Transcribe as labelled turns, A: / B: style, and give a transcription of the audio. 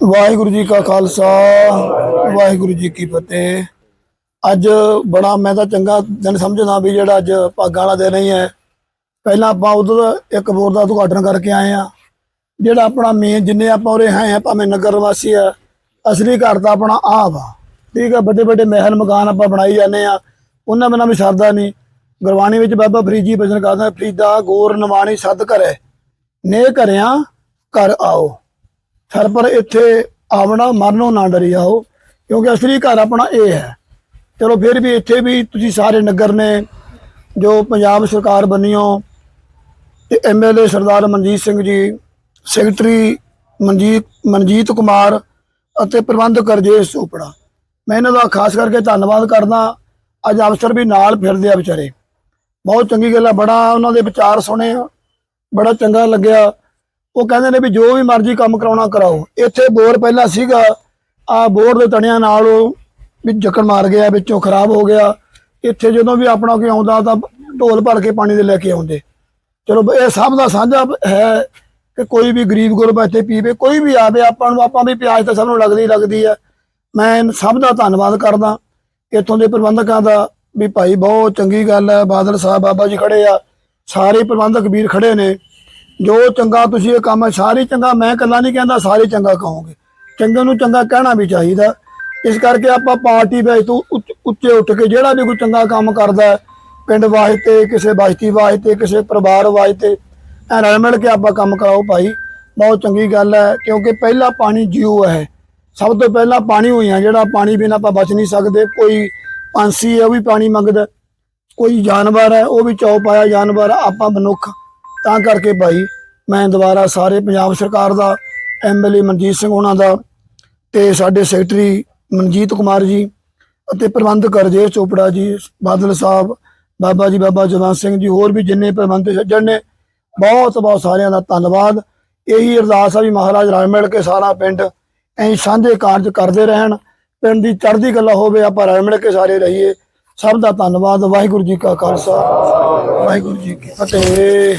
A: ਵਾਹਿਗੁਰੂ ਜੀ ਕਾ ਖਾਲਸਾ, ਵਾਹਿਗੁਰੂ ਜੀ ਕੀ ਫਤਿਹ। ਅੱਜ ਬੜਾ ਮੈਂ ਤਾਂ ਚੰਗਾ ਦਿਨ ਸਮਝਦਾ ਵੀ ਜਿਹੜਾ ਅੱਜ ਭਾਗਾਂ ਵਾਲਾ ਦਿਨ ਹੀ ਹੈ। ਪਹਿਲਾਂ ਆਪਾਂ ਉਧਰ ਇੱਕ ਬੋਰ ਦਾ ਉਦਘਾਟਨ ਕਰਕੇ ਆਏ ਆ ਜਿਹੜਾ ਆਪਣਾ ਮੇਨ ਜਿੰਨੇ ਆਪਾਂ ਉਰੇ ਹੈ ਆ ਭਾਵੇਂ ਨਗਰ ਵਾਸੀ ਆ ਅਸਲੀ ਘਰ ਦਾ ਆਪਣਾ ਆਹ ਵਾ ਠੀਕ ਆ ਵੱਡੇ ਵੱਡੇ ਮਹਿਲ ਮਕਾਨ ਆਪਾਂ ਬਣਾਈ ਜਾਂਦੇ ਆ ਉਹਨਾਂ ਬਿਨਾਂ ਵੀ ਸਰਦਾ ਨਹੀਂ। ਗੁਰਬਾਣੀ ਵਿੱਚ ਬਾਬਾ ਫਰੀਦ ਜੀ ਭਜਨ ਕਰਦਾ ਫਰੀਦਾ, ਗੋਰ, ਨਵਾਣੀ ਸੱਦ ਘਰੇ। ਨੇ ਘਰਿਆਂ ਘਰ ਆਓ। ਫਿਰ ਪਰ ਇੱਥੇ ਆਵਣਾ ਮਰਨੋਂ ਨਾ ਡਰੀ ਆਓ, ਕਿਉਂਕਿ ਅਸਲੀ ਘਰ ਆਪਣਾ ਇਹ ਹੈ। ਚਲੋ ਫਿਰ ਵੀ ਇੱਥੇ ਵੀ ਤੁਸੀਂ ਸਾਰੇ ਨਗਰ ਨੇ ਜੋ ਪੰਜਾਬ ਸਰਕਾਰ ਬੰਨਿਓ ਤੇ ਐਮਐਲਏ ਸਰਦਾਰ ਮਨਜੀਤ ਸਿੰਘ ਜੀ, ਸੈਕਟਰੀ ਮਨਜੀਤ ਮਨਜੀਤ ਕੁਮਾਰ ਅਤੇ ਪ੍ਰਬੰਧਕ ਰਜੇਸ਼ ਚੋਪੜਾ। ਮੈਂ ਇਹਨਾਂ ਦਾ ਖਾਸ ਕਰਕੇ ਧੰਨਵਾਦ ਕਰਦਾ, ਅੱਜ ਅਫਸਰ ਵੀ ਨਾਲ ਫਿਰਦੇ ਆ ਵਿਚਾਰੇ। ਬਹੁਤ ਚੰਗੀ ਗੱਲ ਆ, ਬੜਾ ਉਹਨਾਂ ਦੇ ਵਿਚਾਰ ਸੁਣੇ ਆ, ਬੜਾ ਚੰਗਾ ਲੱਗਿਆ। ਉਹ ਕਹਿੰਦੇ ਨੇ ਵੀ ਜੋ ਵੀ ਮਰਜ਼ੀ ਕੰਮ ਕਰਾਉਣਾ ਕਰਾਓ। ਇੱਥੇ ਬੋਰ ਪਹਿਲਾਂ ਸੀਗਾ ਆ ਬੋਰ ਦੇ ਤਣਿਆਂ ਨਾਲ ਉਹ ਵੀ ਜਕੜ ਮਾਰ ਗਿਆ, ਵਿੱਚੋਂ ਖਰਾਬ ਹੋ ਗਿਆ। ਇੱਥੇ ਜਦੋਂ ਵੀ ਆਪਣਾ ਕੋਈ ਆਉਂਦਾ ਤਾਂ ਢੋਲ ਭਰ ਕੇ ਪਾਣੀ ਦੇ ਲੈ ਕੇ ਆਉਂਦੇ। ਚਲੋ, ਇਹ ਸਭ ਦਾ ਸਾਂਝਾ ਹੈ ਕਿ ਕੋਈ ਵੀ ਗਰੀਬ ਗੁਰਬਾ ਇੱਥੇ ਪੀਵੇ ਕੋਈ ਵੀ ਆਵੇ, ਆਪਾਂ ਨੂੰ, ਆਪਾਂ ਵੀ ਪਿਆਜ ਤਾਂ ਸਭ ਨੂੰ ਲੱਗਦੀ ਲੱਗਦੀ ਹੈ। ਮੈਂ ਸਭ ਦਾ ਧੰਨਵਾਦ ਕਰਦਾ। ਇੱਥੋਂ ਦੇ ਪ੍ਰਬੰਧਕਾਂ ਦਾ ਵੀ ਭਾਈ ਬਹੁਤ ਚੰਗੀ ਗੱਲ ਹੈ। ਬਾਦਲ ਸਾਹਿਬ ਬਾਬਾ ਜੀ ਖੜੇ ਆ। ਸਾਰੇ ਪ੍ਰਬੰਧਕ ਵੀਰ ਖੜੇ ਨੇ। ਜੋ ਚੰਗਾ ਤੁਸੀਂ ਇਹ ਕੰਮ ਹੈ, ਸਾਰੇ ਚੰਗਾ, ਮੈਂ ਇਕੱਲਾ ਨਹੀਂ ਕਹਿੰਦਾ, ਸਾਰੇ ਚੰਗਾ ਕਹੋਗੇ। ਚੰਗੇ ਨੂੰ ਚੰਗਾ ਕਹਿਣਾ ਵੀ ਚਾਹੀਦਾ। ਇਸ ਕਰਕੇ ਆਪਾਂ ਪਾਰਟੀ ਵਿੱਚ ਤੋਂ ਉੱਚ- ਉੱਚੇ ਉੱਠ ਕੇ ਜਿਹੜਾ ਵੀ ਕੋਈ ਚੰਗਾ ਕੰਮ ਕਰਦਾ ਪਿੰਡ ਵਾਸਤੇ, ਕਿਸੇ ਬਸਤੀ ਵਾਸਤੇ, ਕਿਸੇ ਪਰਿਵਾਰ ਵਾਸਤੇ, ਐ ਰਲ ਮਿਲ ਕੇ ਆਪਾਂ ਕੰਮ ਕਰਾਓ ਭਾਈ। ਬਹੁਤ ਚੰਗੀ ਗੱਲ ਹੈ, ਕਿਉਂਕਿ ਪਹਿਲਾ ਪਾਣੀ ਜੀਉ ਹੈ। ਸਭ ਤੋਂ ਪਹਿਲਾਂ ਪਾਣੀ ਹੋਈ ਆ, ਜਿਹੜਾ ਪਾਣੀ ਬਿਨਾਂ ਆਪਾਂ ਬਚ ਨਹੀਂ ਸਕਦੇ। ਕੋਈ ਪੰਛੀ ਹੈ, ਉਹ ਵੀ ਪਾਣੀ ਮੰਗਦਾ। ਕੋਈ ਜਾਨਵਰ ਹੈ, ਉਹ ਵੀ ਚੌ ਪਾਇਆ ਜਾਨਵਰ, ਆਪਾਂ ਮਨੁੱਖ ਤਾਂ ਕਰਕੇ ਭਾਈ ਮੈਂ ਦੁਬਾਰਾ ਸਾਰੇ ਪੰਜਾਬ ਸਰਕਾਰ ਦਾ ਐਮਐਲਏ ਮਨਜੀਤ ਸਿੰਘ ਉਹਨਾਂ ਦਾ ਤੇ ਸਾਡੇ ਸੈਕਟਰੀ ਮਨਜੀਤ ਕੁਮਾਰ ਜੀ ਅਤੇ ਪ੍ਰਬੰਧਕ ਰਜੇਸ਼ ਚੋਪੜਾ ਜੀ, ਬਾਦਲ ਸਾਹਿਬ, ਬਾਬਾ ਜੀ, ਬਾਬਾ ਜਵਾਨ ਸਿੰਘ ਜੀ, ਹੋਰ ਵੀ ਜਿੰਨੇ ਪ੍ਰਬੰਧਕ ਸੱਜਣ ਨੇ, ਬਹੁਤ ਬਹੁਤ ਸਾਰਿਆਂ ਦਾ ਧੰਨਵਾਦ। ਇਹੀ ਅਰਦਾਸ ਆ ਵੀ ਮਹਾਰਾਜ ਰਲ ਮਿਲ ਕੇ ਸਾਰਾ ਪਿੰਡ ਐਂ ਸਾਂਝੇ ਕਾਰਜ ਕਰਦੇ ਰਹਿਣ, ਪਿੰਡ ਦੀ ਚੜ੍ਹਦੀ ਕਲਾ ਹੋਵੇ, ਆਪਾਂ ਰਲ ਮਿਲ ਕੇ ਸਾਰੇ ਰਹੀਏ। ਸਭ ਦਾ ਧੰਨਵਾਦ, ਵਾਹਿਗੁਰੂ ਜੀ ਕਾ ਖਾਲਸਾ। ਵਾਹਿਗੁਰੂ ਜੀ ਕੀ ਫਤਿਹ।